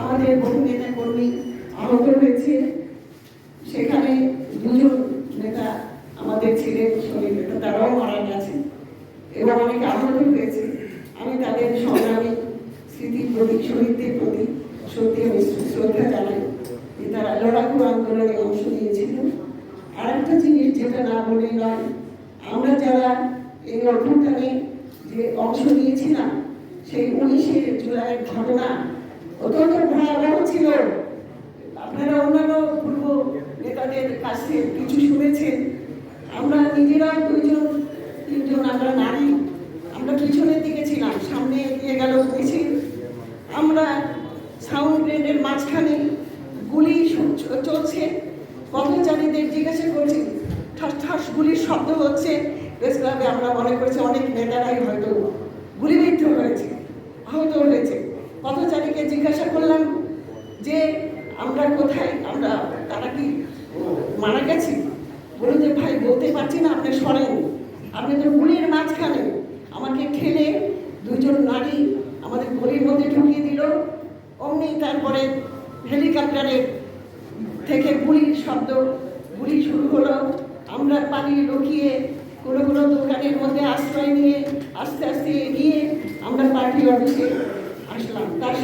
আমাদের বহু নেতা কর্মী আহত হয়েছে। সেখানে দুজন নেতা আমাদের ছিলেন শহীদ নেতা, তারাও মারা গেছে এবং অনেক আহত হয়েছে। আমি তাদের সংগ্রামী স্মৃতির প্রতি, শহীদদের প্রতি সত্যি আমি শ্রদ্ধা জানাই যে তারা লড়াকু আন্দোলনে অংশ নিয়েছিল। আর একটা জিনিস যেটা না বলে নয়, আমরা যারা এই অভ্যুত্থানে যে অংশ নিয়েছিলাম, সেই উনিশে জুলাইয়ের ঘটনা অত্যন্ত ভয়াবহ ছিল। আপনারা অন্যান্য পূর্ব নেতাদের কাছে কিছু শুনেছেন। আমরা নিজেরাও দুইজন, তিনজন আমরা নারী, আমরা পিছনের দিকে ছিলাম, সামনে এগিয়ে গেল মিছিল আমরা সাউন্ড গ্রেডের মাঝখানে গুলি চলছে। পথচারীদের জিজ্ঞাসা করছি, ঠাস ঠাস গুলির শব্দ হচ্ছে। প্রেস আমরা মনে করছি অনেক নেতারাই হয়তো গুলিবিদ্ধ হয়েছে আহত হয়েছে পথচারীকে জিজ্ঞাসা করলাম যে আমরা কোথায়, আমরা, তারা কি মারা গেছি? বলুন যে, ভাই বলতে পারছি না, আপনি সরেন আপনি তো গুলির মাঝখানে আমাকে ঠেলে দুজন নারী আমাদের গলির মধ্যে ঢুকিয়ে দিল। অমনি তারপরে হেলিকপ্টারের থেকে গুলির শব্দ, গুলি শুরু হলো। আমরা পালিয়ে লুকিয়ে কোনো কোনো দোকানের মধ্যে আশ্রয় নিয়ে আস্তে আস্তে এগিয়ে আমরা পার্টি অফিসে আসলাম। তার